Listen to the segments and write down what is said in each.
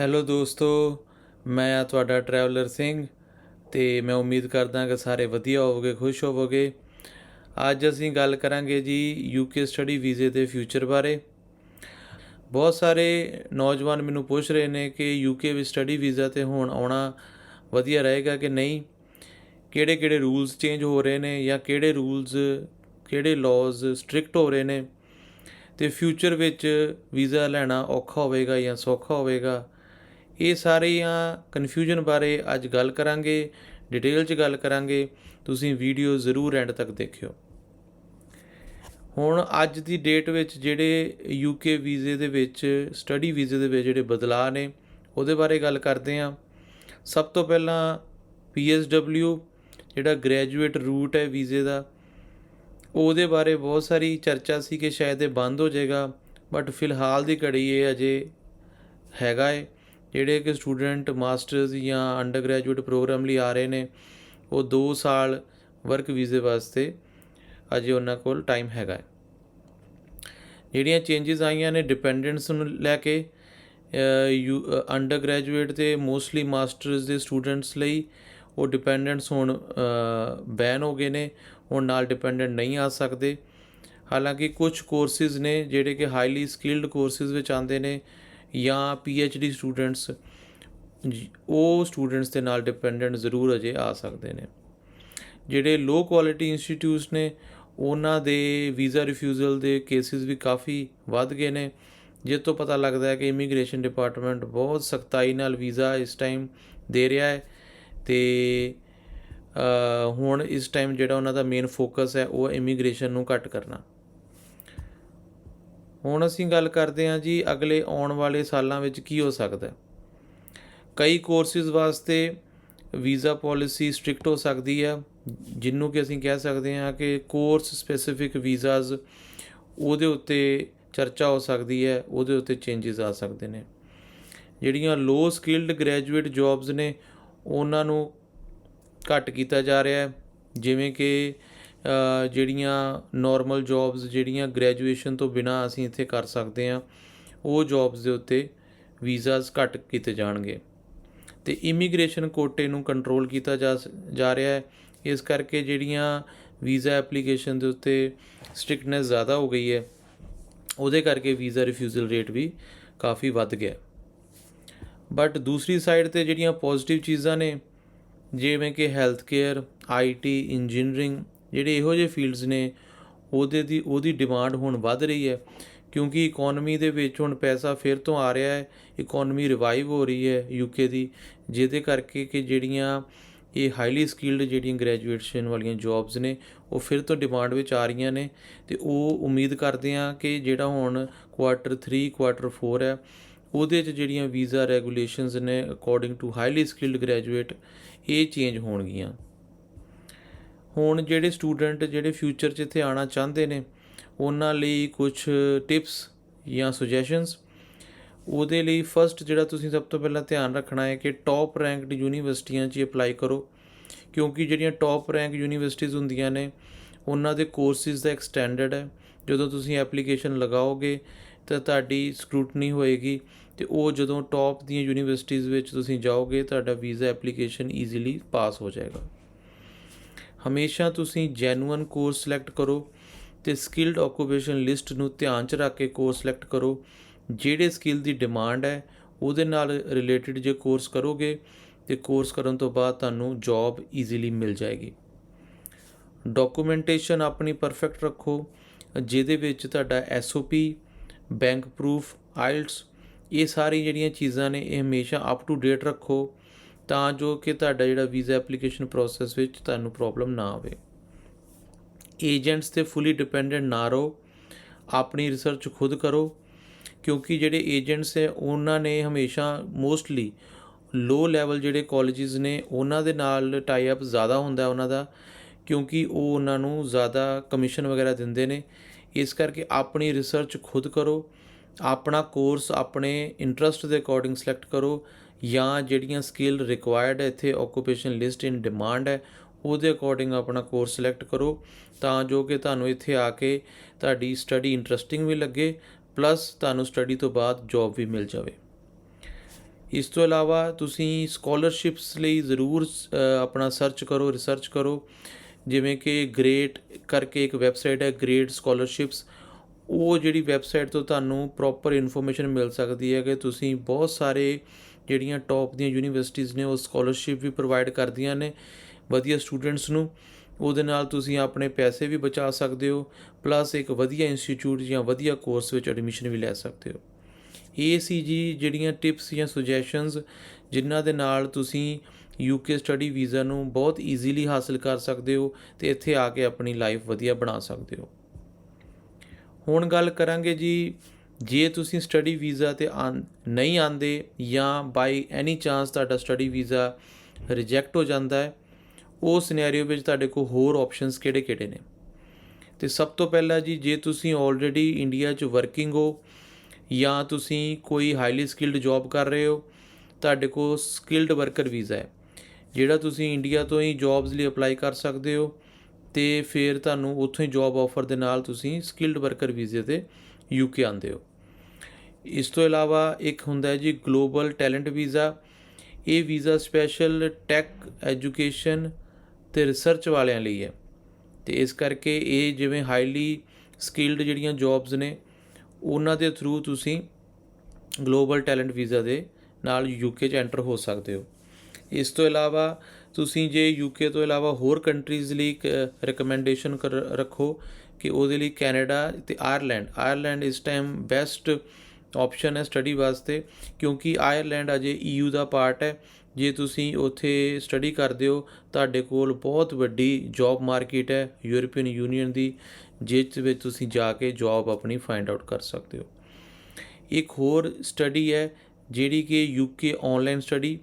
Hello ਦੋਸਤੋ, ਮੈਂ ਆ ਤੁਹਾਡਾ ਟਰੈਵਲਰ ਸਿੰਘ ਤੇ ਮੈਂ ਉਮੀਦ ਕਰਦਾ ਕਿ ਸਾਰੇ ਵਧੀਆ ਹੋਵੋਗੇ, ਖੁਸ਼ ਹੋਵੋਗੇ। ਅੱਜ ਅਸੀਂ ਗੱਲ ਕਰਾਂਗੇ ਜੀ ਯੂਕੇ ਸਟੱਡੀ ਵੀਜ਼ੇ ਦੇ ਫਿਊਚਰ ਬਾਰੇ। ਬਹੁਤ ਸਾਰੇ ਨੌਜਵਾਨ ਮੈਨੂੰ ਪੁੱਛ ਰਹੇ ਨੇ ਕਿ ਯੂਕੇ ਵਿੱਚ ਸਟੱਡੀ ਵੀਜ਼ਾ ਤੇ ਹੁਣ ਆਉਣਾ ਵਧੀਆ ਰਹੇਗਾ ਕਿ ਨਹੀਂ? ਕਿਹੜੇ ਕਿਹੜੇ ਰੂਲਸ ਚੇਂਜ ਹੋ ਰਹੇ ਨੇ ਜਾਂ ਕਿਹੜੇ ਰੂਲਸ ਕਿਹੜੇ ਲਾਜ਼ ਸਟ੍ਰਿਕਟ ਹੋ ਰਹੇ ਨੇ? ਤੇ ਫਿਊਚਰ ਵਿੱਚ ਵੀਜ਼ਾ ਲੈਣਾ ਔਖਾ ਹੋਵੇਗਾ ਜਾਂ ਸੌਖਾ ਹੋਵੇਗਾ? ਇਹ ਸਾਰੀਆਂ ਕਨਫਿਊਜ਼ਨ ਬਾਰੇ ਅੱਜ ਗੱਲ ਕਰਾਂਗੇ ਡਿਟੇਲ 'ਚ ਗੱਲ ਕਰਾਂਗੇ। ਤੁਸੀਂ ਵੀਡੀਓ ਜ਼ਰੂਰ ਐਂਡ ਤੱਕ ਦੇਖਿਓ। ਹੁਣ ਅੱਜ ਦੀ ਡੇਟ ਵਿੱਚ ਜਿਹੜੇ ਯੂਕੇ ਵੀਜ਼ੇ ਦੇ ਵਿੱਚ ਸਟੱਡੀ ਵੀਜ਼ੇ ਦੇ ਵਿੱਚ ਜਿਹੜੇ ਬਦਲਾਅ ਨੇ, ਉਹਦੇ ਬਾਰੇ ਗੱਲ ਕਰਦੇ ਹਾਂ। ਸਭ ਤੋਂ ਪਹਿਲਾਂ PSW ਜਿਹੜਾ ਗ੍ਰੈਜੂਏਟ ਰੂਟ ਹੈ ਵੀਜ਼ੇ ਦਾ, ਉਹਦੇ ਬਾਰੇ ਬਹੁਤ ਸਾਰੀ ਚਰਚਾ ਸੀ ਕਿ ਸ਼ਾਇਦ ਇਹ ਬੰਦ ਹੋ ਜਾਏਗਾ ਬਟ ਫਿਲਹਾਲ ਦੀ ਘੜੀ ਇਹ ਅਜੇ ਹੈਗਾ ਏ। ਜਿਹੜੇ ਕਿ ਸਟੂਡੈਂਟ ਮਾਸਟਰਸ ਜਾਂ ਅੰਡਰ ਗ੍ਰੈਜੂਏਟ ਪ੍ਰੋਗਰਾਮ ਲਈ ਆ ਰਹੇ ਨੇ, ਉਹ 2 ਸਾਲ ਵਰਕ ਵੀਜ਼ੇ ਵਾਸਤੇ ਅਜੇ ਉਹਨਾਂ ਕੋਲ ਟਾਈਮ ਹੈਗਾ ਜਿਹੜੀਆਂ ਚੇਂਜਸ ਆਈਆਂ ਨੇ ਡਿਪੈਂਡੈਂਟਸ ਨੂੰ ਲੈ ਕੇ ਅੰਡਰ ਗ੍ਰੈਜੂਏਟ ਤੇ ਮੋਸਟਲੀ ਮਾਸਟਰਸ ਦੇ ਸਟੂਡੈਂਟਸ ਲਈ ਉਹ ਡਿਪੈਂਡੈਂਟਸ ਹੁਣ ਬੈਨ ਹੋ ਗਏ ਨੇ ਹੁਣ ਨਾਲ ਡਿਪੈਂਡੈਂਟ ਨਹੀਂ ਆ ਸਕਦੇ। ਹਾਲਾਂਕਿ ਕੁਝ ਕੋਰਸਿਸ ਨੇ ਜਿਹੜੇ ਕਿ ਹਾਈਲੀ ਸਕਿਲਡ ਕੋਰਸਿਸ ਵਿੱਚ ਆਉਂਦੇ ਨੇ ਜਾਂ ਡੀ ਸਟੂਡੈਂਟਸ ਉਹ ਸਟੂਡੈਂਟਸ ਦੇ ਨਾਲ ਡਿਪੈਂਡੈਂਟ ਜ਼ਰੂਰ ਅਜੇ ਆ ਸਕਦੇ ਨੇ। ਜਿਹੜੇ ਲੋ ਕੁਆਲਿਟੀ ਇੰਸਟੀਟਿਊਟਸ ਨੇ, ਉਹਨਾਂ ਦੇ ਵੀਜ਼ਾ ਰਿਫਿਊਜ਼ਲ ਦੇ ਕੇਸਿਸ ਵੀ ਕਾਫੀ ਵੱਧ ਗਏ ਨੇ। ਜਿਸ ਤੋਂ ਪਤਾ ਲੱਗਦਾ ਹੈ ਕਿ ਇਮੀਗ੍ਰੇਸ਼ਨ ਡਿਪਾਰਟਮੈਂਟ ਬਹੁਤ ਸਖਤਾਈ ਨਾਲ ਵੀਜ਼ਾ ਇਸ ਟਾਈਮ ਦੇ ਰਿਹਾ ਹੈ ਤੇ ਹੁਣ ਇਸ ਟਾਈਮ ਜਿਹੜਾ ਉਹਨਾਂ ਦਾ ਮੇਨ ਫੋਕਸ ਹੈ, ਉਹ ਇਮੀਗ੍ਰੇਸ਼ਨ ਨੂੰ ਘੱਟ ਕਰਨਾ। ਹੁਣ ਅਸੀਂ ਗੱਲ ਕਰਦੇ ਹਾਂ ਜੀ ਅਗਲੇ ਆਉਣ ਵਾਲੇ ਸਾਲਾਂ ਵਿੱਚ ਕੀ ਹੋ ਸਕਦਾ ਹੈ। ਕਈ ਕੋਰਸਿਸ ਵਾਸਤੇ ਵੀਜ਼ਾ ਪਾਲਿਸੀ ਸਟ੍ਰਿਕਟ ਹੋ ਸਕਦੀ ਹੈ, ਜਿੰਨੂੰ ਕਿ ਅਸੀਂ ਕਹਿ ਸਕਦੇ ਹਾਂ ਕਿ ਕੋਰਸ ਸਪੈਸੀਫਿਕ ਵੀਜ਼ਾਸ ਉਹਦੇ ਉੱਤੇ ਚਰਚਾ ਹੋ ਸਕਦੀ ਹੈ, ਉਹਦੇ ਉੱਤੇ ਚੇਂਜਸ ਆ ਸਕਦੇ ਨੇ। ਜਿਹੜੀਆਂ ਲੋ ਸਕਿਲਡ ਗ੍ਰੈਜੂਏਟ ਜੌਬਸ ਨੇ, ਉਹਨਾਂ ਨੂੰ ਘੱਟ ਕੀਤਾ ਜਾ ਰਿਹਾ ਹੈ, ਜਿਵੇਂ ਕਿ ਜਿਹੜੀਆਂ ਨਾਰਮਲ ਜੌਬਸ ਜਿਹੜੀਆਂ ਗ੍ਰੈਜੂਏਸ਼ਨ ਤੋਂ ਬਿਨਾ ਅਸੀਂ ਇੱਥੇ ਕਰ ਸਕਦੇ ਹਾਂ, ਉਹ ਜੌਬਸ ਦੇ ਉੱਤੇ ਵੀਜ਼ਾਸ ਘੱਟ ਕੀਤੇ ਜਾਣਗੇ। ਤੇ ਇਮੀਗ੍ਰੇਸ਼ਨ ਕੋਟੇ ਨੂੰ ਕੰਟਰੋਲ ਕੀਤਾ ਜਾ ਜਾ ਰਿਹਾ ਹੈ। ਇਸ ਕਰਕੇ ਜਿਹੜੀਆਂ ਵੀਜ਼ਾ ਐਪਲੀਕੇਸ਼ਨ ਦੇ ਉੱਤੇ ਸਟ੍ਰਿਕਟਨੈਸ ਜ਼ਿਆਦਾ ਹੋ ਗਈ ਹੈ, ਉਹਦੇ ਕਰਕੇ ਵੀਜ਼ਾ ਰਿਫਿਊਜ਼ਲ ਰੇਟ ਵੀ ਕਾਫੀ ਵੱਧ ਗਿਆ ਬਟ ਦੂਸਰੀ ਸਾਈਡ ਤੇ ਜਿਹੜੀਆਂ ਪੋਜ਼ਿਟਿਵ ਚੀਜ਼ਾਂ ਨੇ, ਜਿਵੇਂ ਕਿ ਹੈਲਥ ਕੇਅਰ ਆਈਟੀ ਇੰਜੀਨੀਅਰਿੰਗ ਜਿਹੜੇ ਇਹੋ ਜਿਹੇ ਫੀਲਡਸ ਨੇ, ਉਹਦੇ ਦੀ, ਉਹਦੀ ਡਿਮਾਂਡ ਹੁਣ ਵੱਧ ਰਹੀ ਹੈ। ਕਿਉਂਕਿ ਇਕਨੋਮੀ ਦੇ ਵਿੱਚ ਹੁਣ ਪੈਸਾ ਫਿਰ ਤੋਂ ਆ ਰਿਹਾ ਹੈ ਇਕਨੋਮੀ ਰਿਵਾਈਵ ਹੋ ਰਹੀ ਹੈ ਯੂਕੇ ਦੀ, ਜਿਹਦੇ ਕਰਕੇ ਕਿ ਜਿਹੜੀਆਂ ਇਹ ਹਾਈਲੀ ਸਕਿਲਡ ਜਿਹੜੀਆਂ ਗ੍ਰੈਜੂਏਸ਼ਨ ਵਾਲੀਆਂ ਜੌਬਸ ਨੇ, ਉਹ ਫਿਰ ਤੋਂ ਡਿਮਾਂਡ ਵਿੱਚ ਆ ਰਹੀਆਂ ਨੇ। ਤੇ ਉਹ ਉਮੀਦ ਕਰਦੇ ਆ ਕਿ ਜਿਹੜਾ ਹੁਣ ਕੁਆਟਰ 3 ਕੁਆਟਰ 4 ਹੈ, ਉਹਦੇ 'ਚ ਜਿਹੜੀਆਂ ਵੀਜ਼ਾ ਰੈਗੂਲੇਸ਼ਨਸ ਨੇ according to highly skilled graduate ਇਹ ਚੇਂਜ ਹੋਣਗੀਆਂ। ਹੁਣ ਜਿਹੜੇ ਸਟੂਡੈਂਟ ਜਿਹੜੇ ਫਿਊਚਰ 'ਚ ਇੱਥੇ ਆਉਣਾ ਚਾਹੁੰਦੇ ਨੇ, ਉਹਨਾਂ ਲਈ ਕੁਝ ਟਿਪਸ ਜਾਂ ਸੁਜੈਸ਼ਨਸ ਉਹਦੇ ਲਈ ਫਰਸਟ ਜਿਹੜਾ ਤੁਸੀਂ ਸਭ ਤੋਂ ਪਹਿਲਾਂ ਧਿਆਨ ਰੱਖਣਾ ਹੈ ਕਿ ਟੌਪ ਰੈਂਕਡ ਯੂਨੀਵਰਸਿਟੀਆਂ 'ਚ ਅਪਲਾਈ ਕਰੋ, ਕਿਉਂਕਿ ਜਿਹੜੀਆਂ ਟੌਪ ਰੈਂਕ ਯੂਨੀਵਰਸਿਟੀਆਂ ਹੁੰਦੀਆਂ ਨੇ, ਉਹਨਾਂ ਦੇ ਕੋਰਸਿਸ ਦਾ ਐਕਸਟੈਂਡਡ ਹੈ। ਜਦੋਂ ਤੁਸੀਂ ਐਪਲੀਕੇਸ਼ਨ ਲਗਾਓਗੇ ਤਾਂ ਤੁਹਾਡੀ ਸਕਰੂਟਨੀ ਹੋਏਗੀ ਤੇ ਉਹ ਜਦੋਂ ਟੌਪ ਦੀਆਂ ਯੂਨੀਵਰਸਿਟੀਆਂ ਵਿੱਚ ਤੁਸੀਂ ਜਾਓਗੇ, ਤੁਹਾਡਾ ਵੀਜ਼ਾ ਐਪਲੀਕੇਸ਼ਨ ਈਜ਼ੀਲੀ ਪਾਸ ਹੋ ਜਾਏਗਾ। ਹਮੇਸ਼ਾ ਤੁਸੀਂ ਜੈਨੂਅਨ ਕੋਰਸ ਸਿਲੈਕਟ ਕਰੋ ਤੇ ਸਕਿਲਡ ਆਕੂਪੇਸ਼ਨ ਲਿਸਟ ਨੂੰ ਧਿਆਨ 'ਚ ਰੱਖ ਕੇ ਕੋਰਸ ਸਿਲੈਕਟ ਕਰੋ। ਜਿਹੜੇ ਸਕਿੱਲ ਦੀ ਡਿਮਾਂਡ ਹੈ, ਉਹਦੇ ਨਾਲ ਰਿਲੇਟਡ ਜੇ ਕੋਰਸ ਕਰੋਗੇ, ਤੇ ਕੋਰਸ ਕਰਨ ਤੋਂ ਬਾਅਦ ਤੁਹਾਨੂੰ ਜੌਬ ਈਜ਼ੀਲੀ ਮਿਲ ਜਾਏਗੀ। ਡਾਕੂਮੈਂਟੇਸ਼ਨ ਆਪਣੀ ਪਰਫੈਕਟ ਰੱਖੋ, ਜਿਹਦੇ ਵਿੱਚ ਤੁਹਾਡਾ ਐਸਓਪੀ ਬੈਂਕ ਪ੍ਰੂਫ ਆਇਲਟਸ ਇਹ ਸਾਰੀ ਜਿਹੜੀਆਂ ਚੀਜ਼ਾਂ ਨੇ, ਇਹ ਹਮੇਸ਼ਾ ਅਪ ਟੂ ਡੇਟ ਰੱਖੋ। ਤਾਂ ਜੋ ਕਿ ਤੁਹਾਡਾ ਜਿਹੜਾ ਵੀਜ਼ਾ ਐਪਲੀਕੇਸ਼ਨ ਪ੍ਰੋਸੈਸ ਵਿੱਚ ਤੁਹਾਨੂੰ ਪ੍ਰੋਬਲਮ ਨਾ ਆਵੇ। ਏਜੰਟਸ ਤੇ ਫੁੱਲੀ ਡਿਪੈਂਡੈਂਟ ਨਾ ਰਹੋ। ਆਪਣੀ ਰਿਸਰਚ ਖੁਦ ਕਰੋ, ਕਿਉਂਕਿ ਜਿਹੜੇ ਏਜੰਟਸ ਹੈ, ਉਹਨਾਂ ਨੇ ਹਮੇਸ਼ਾ ਮੋਸਟਲੀ ਲੋ ਲੈਵਲ ਜਿਹੜੇ ਕਾਲਜਸ ਨੇ, ਉਹਨਾਂ ਦੇ ਨਾਲ ਟਾਈ ਅਪ ਜ਼ਿਆਦਾ ਹੁੰਦਾ ਉਹਨਾਂ ਦਾ, ਕਿਉਂਕਿ ਉਹ ਉਹਨਾਂ ਨੂੰ ਜ਼ਿਆਦਾ ਕਮਿਸ਼ਨ ਵਗੈਰਾ ਦਿੰਦੇ ਨੇ। ਇਸ ਕਰਕੇ ਆਪਣੀ ਰਿਸਰਚ ਖੁਦ ਕਰੋ, ਆਪਣਾ ਕੋਰਸ ਆਪਣੇ ਇੰਟਰਸਟ ਦੇ ਅਕੋਰਡਿੰਗ ਸਿਲੈਕਟ ਕਰੋ ਜਾਂ ਜਿਹੜੀਆਂ ਸਕਿੱਲ ਰਿਕੁਆਇਰਡ ਹੈ, ਇੱਥੇ ਆਕੂਪੇਸ਼ਨ ਲਿਸਟ ਇਨ ਡਿਮਾਂਡ ਹੈ, ਉਹਦੇ ਅਕੋਰਡਿੰਗ ਆਪਣਾ ਕੋਰਸ ਸਿਲੈਕਟ ਕਰੋ, ਤਾਂ ਜੋ ਕਿ ਤੁਹਾਨੂੰ ਇੱਥੇ ਆ ਕੇ ਤੁਹਾਡੀ ਸਟੱਡੀ ਇੰਟਰਸਟਿੰਗ ਵੀ ਲੱਗੇ ਪਲੱਸ ਤੁਹਾਨੂੰ ਸਟੱਡੀ ਤੋਂ ਬਾਅਦ ਜੌਬ ਵੀ ਮਿਲ ਜਾਵੇ। ਇਸ ਤੋਂ ਇਲਾਵਾ ਤੁਸੀਂ ਸਕਾਲਰਸ਼ਿਪਸ ਲਈ ਜ਼ਰੂਰ ਆਪਣਾ ਸਰਚ ਕਰੋ ਰਿਸਰਚ ਕਰੋ, ਜਿਵੇਂ ਕਿ ਗ੍ਰੇਟ ਕਰਕੇ ਇੱਕ ਵੈਬਸਾਈਟ ਹੈ ਗ੍ਰੇਟ ਸਕਾਲਰਸ਼ਿਪਸ ਉਹ ਜਿਹੜੀ ਵੈਬਸਾਈਟ ਤੋਂ ਤੁਹਾਨੂੰ ਪ੍ਰੋਪਰ ਇਨਫੋਰਮੇਸ਼ਨ ਮਿਲ ਸਕਦੀ ਹੈ ਕਿ ਤੁਸੀਂ ਬਹੁਤ ਸਾਰੇ ਜਿਹੜੀਆਂ ਟੌਪ ਦੀਆਂ ਯੂਨੀਵਰਸਿਟੀਜ਼ ਨੇ, ਉਹ ਸਕਾਲਰਸ਼ਿਪ ਵੀ ਪ੍ਰੋਵਾਈਡ ਕਰਦੀਆਂ ਨੇ, ਵਧੀਆ ਸਟੂਡੈਂਟਸ ਨੂੰ। ਉਹਦੇ ਨਾਲ ਤੁਸੀਂ ਆਪਣੇ ਪੈਸੇ ਵੀ ਬਚਾ ਸਕਦੇ ਹੋ ਪਲੱਸ ਇੱਕ ਵਧੀਆ ਇੰਸਟੀਚਿਊਟ ਜਾਂ ਵਧੀਆ ਕੋਰਸ ਵਿੱਚ ਐਡਮਿਸ਼ਨ ਵੀ ਲੈ ਸਕਦੇ ਹੋ। ਇਹ ਸੀ ਜੀ ਜਿਹੜੀਆਂ ਟਿਪਸ ਜਾਂ ਸੁਜੈਸ਼ਨਸ ਜਿਨ੍ਹਾਂ ਦੇ ਨਾਲ ਤੁਸੀਂ ਯੂਕੇ ਸਟੱਡੀ ਵੀਜ਼ਾ ਨੂੰ ਬਹੁਤ ਈਜ਼ੀਲੀ ਹਾਸਲ ਕਰ ਸਕਦੇ ਹੋ ਤੇ ਇੱਥੇ ਆ ਕੇ ਆਪਣੀ ਲਾਈਫ ਵਧੀਆ ਬਣਾ ਸਕਦੇ ਹੋ। ਹੁਣ ਗੱਲ ਕਰਾਂਗੇ ਜੀ ਜੇ ਤੁਸੀਂ ਸਟੱਡੀ ਵੀਜ਼ਾ ਤੇ ਆਂ- ਨਹੀਂ ਆਂਦੇ ਜਾਂ ਬਾਈ ਐਨੀ ਚਾਂਸ ਤੁਹਾਡਾ ਸਟੱਡੀ ਵੀਜ਼ਾ ਰਿਜੈਕਟ ਹੋ ਜਾਂਦਾ ਹੈ, ਉਹ ਸਿਨੈਰੀਓ ਵਿੱਚ ਤੁਹਾਡੇ ਕੋਲ ਹੋਰ ਆਪਸ਼ਨਸ ਕਿਹੜੇ-ਕਿਹੜੇ ਨੇ? ਤੇ ਸਭ ਤੋਂ ਪਹਿਲਾਂ ਜੀ, ਜੇ ਤੁਸੀਂ ਆਲਰੇਡੀ ਇੰਡੀਆ 'ਚ ਵਰਕਿੰਗ ਹੋ ਜਾਂ ਤੁਸੀਂ ਕੋਈ ਹਾਈਲੀ ਸਕਿਲਡ ਜੌਬ ਕਰ ਰਹੇ ਹੋ, ਤੁਹਾਡੇ ਕੋਲ ਸਕਿਲਡ ਵਰਕਰ ਵੀਜ਼ਾ ਹੈ, ਜਿਹੜਾ ਤੁਸੀਂ ਇੰਡੀਆ ਤੋਂ ਹੀ ਜੌਬਸ ਲਈ ਅਪਲਾਈ ਕਰ ਸਕਦੇ ਹੋ ਤੇ ਫਿਰ ਤੁਹਾਨੂੰ ਉੱਥੋਂ ਹੀ ਜੌਬ ਆਫਰ ਦੇ ਨਾਲ ਤੁਸੀਂ ਸਕਿਲਡ ਵਰਕਰ ਵੀਜ਼ੇ ਤੇ ਯੂਕੇ ਆਉਂਦੇ ਹੋ। ਇਸ ਤੋਂ ਇਲਾਵਾ ਇੱਕ ਹੁੰਦਾ ਹੈ ਜੀ ਗਲੋਬਲ ਟੈਲੈਂਟ ਵੀਜ਼ਾ ਇਹ ਵੀਜ਼ਾ ਸਪੈਸ਼ਲ ਟੈਕ ਐਜੂਕੇਸ਼ਨ ਤੇ ਰਿਸਰਚ ਵਾਲਿਆਂ ਲਈ ਹੈ। ਤੇ ਇਸ ਕਰਕੇ ਇਹ ਜਿਵੇਂ ਹਾਈਲੀ ਸਕਿਲਡ ਜਿਹੜੀਆਂ ਜੌਬਸ ਨੇ, ਉਹਨਾਂ ਦੇ ਥਰੂ ਤੁਸੀਂ ਗਲੋਬਲ ਟੈਲੈਂਟ ਵੀਜ਼ਾ ਦੇ ਨਾਲ ਯੂਕੇ 'ਚ ਐਂਟਰ ਹੋ ਸਕਦੇ ਹੋ। ਇਸ ਤੋਂ ਇਲਾਵਾ ਤੁਸੀਂ ਜੇ ਯੂਕੇ ਤੋਂ ਇਲਾਵਾ ਹੋਰ ਕੰਟਰੀਜ਼ ਲਈ ਇੱਕ ਰეკਮੈਂਡੇਸ਼ਨ ਰੱਖੋ ਕਿ ਉਹਦੇ ਲਈ ਕੈਨੇਡਾ ਤੇ ਆਇਰਲੈਂਡ। ਆਇਰਲੈਂਡ ਇਸ ਟਾਈਮ ਬੈਸਟ ਆਪਸ਼ਨ ਹੈ ਸਟੱਡੀ ਵਾਸਤੇ, ਕਿਉਂਕਿ ਆਇਰਲੈਂਡ ਅਜੇ EU ਦਾ ਪਾਰਟ ਹੈ। ਜੇ ਤੁਸੀਂ ਉੱਥੇ ਸਟੱਡੀ ਕਰਦੇ ਹੋ, ਤੁਹਾਡੇ ਕੋਲ ਬਹੁਤ ਵੱਡੀ ਜੌਬ ਮਾਰਕੀਟ ਹੈ ਯੂਰਪੀਅਨ ਯੂਨੀਅਨ ਦੀ, ਜਿਸ ਵਿੱਚ ਤੁਸੀਂ ਜਾ ਕੇ ਜੌਬ ਆਪਣੀ ਫਾਈਂਡ ਆਊਟ ਕਰ ਸਕਦੇ ਹੋ। ਇੱਕ ਹੋਰ ਸਟੱਡੀ ਹੈ, ਜਿਹੜੀ ਕਿ ਯੂਕੇ ਆਨਲਾਈਨ ਸਟੱਡੀ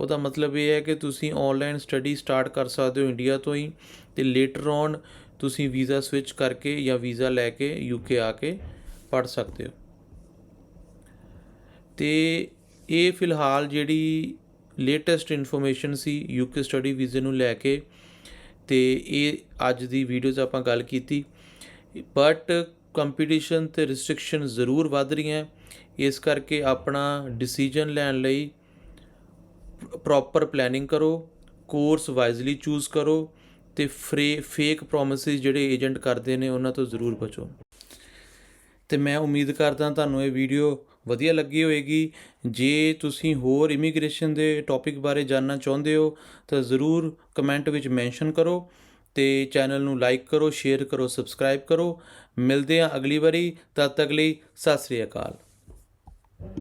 ਉਹਦਾ ਮਤਲਬ ਇਹ ਹੈ ਕਿ ਤੁਸੀਂ ਆਨਲਾਈਨ ਸਟੱਡੀ ਸਟਾਰਟ ਕਰ ਸਕਦੇ ਹੋ ਇੰਡੀਆ ਤੋਂ ਹੀ। ਤੇ ਲੇਟਰ ਔਨ ਤੁਸੀਂ ਵੀਜ਼ਾ ਸਵਿਚ ਕਰਕੇ ਜਾਂ ਵੀਜ਼ਾ ਲੈ ਕੇ ਯੂਕੇ ਆ ਕੇ ਪੜ ਸਕਦੇ ਹੋ। ਤੇ ਇਹ ਫਿਲਹਾਲ ਜਿਹੜੀ ਲੇਟੈਸਟ ਇਨਫੋਰਮੇਸ਼ਨ ਸੀ ਯੂਕੇ ਸਟੱਡੀ ਵੀਜ਼ੇ ਨੂੰ ਲੈ ਕੇ, ਤੇ ਇਹ ਅੱਜ ਦੀ ਵੀਡੀਓ 'ਚ ਆਪਾਂ ਗੱਲ ਕੀਤੀ। ਬਟ ਕੰਪੀਟੀਸ਼ਨ ਤੇ ਰਿਸਟ੍ਰਿਕਸ਼ਨ ਜ਼ਰੂਰ ਵੱਧ ਰਹੀਆਂ। ਇਸ ਕਰਕੇ ਆਪਣਾ ਡਿਸੀਜਨ ਲੈਣ ਲਈ ਪ੍ਰੋਪਰ ਪਲੈਨਿੰਗ ਕਰੋ ਕੋਰਸ ਵਾਈਜ਼ਲੀ ਚੂਜ਼ ਕਰੋ। ਤੇ ਫਰੇ ਫੇਕ ਪ੍ਰੋਮਿਸਿਸ ਜਿਹੜੇ ਏਜੰਟ ਕਰਦੇ ਨੇ, ਉਹਨਾਂ ਤੋਂ ਜ਼ਰੂਰ ਬਚੋ। ਤੇ ਮੈਂ ਉਮੀਦ ਕਰਦਾ ਤੁਹਾਨੂੰ ਇਹ ਵੀਡੀਓ ਵਧੀਆ ਲੱਗੀ ਹੋਵੇਗੀ ਜੇ ਤੁਸੀਂ ਹੋਰ ਇਮੀਗ੍ਰੇਸ਼ਨ ਦੇ ਟੌਪਿਕ ਬਾਰੇ ਜਾਨਣਾ ਚਾਹੁੰਦੇ ਹੋ, ਤਾਂ ਜ਼ਰੂਰ ਕਮੈਂਟ ਵਿੱਚ ਮੈਂਸ਼ਨ ਕਰੋ ਤੇ ਚੈਨਲ ਨੂੰ ਲਾਈਕ ਕਰੋ ਸ਼ੇਅਰ ਕਰੋ ਸਬਸਕ੍ਰਾਈਬ ਕਰੋ। ਮਿਲਦੇ ਹਾਂ ਅਗਲੀ ਵਾਰੀ, ਤਦ ਤੱਕ ਲਈ ਸਤਿ ਸ੍ਰੀ ਅਕਾਲ।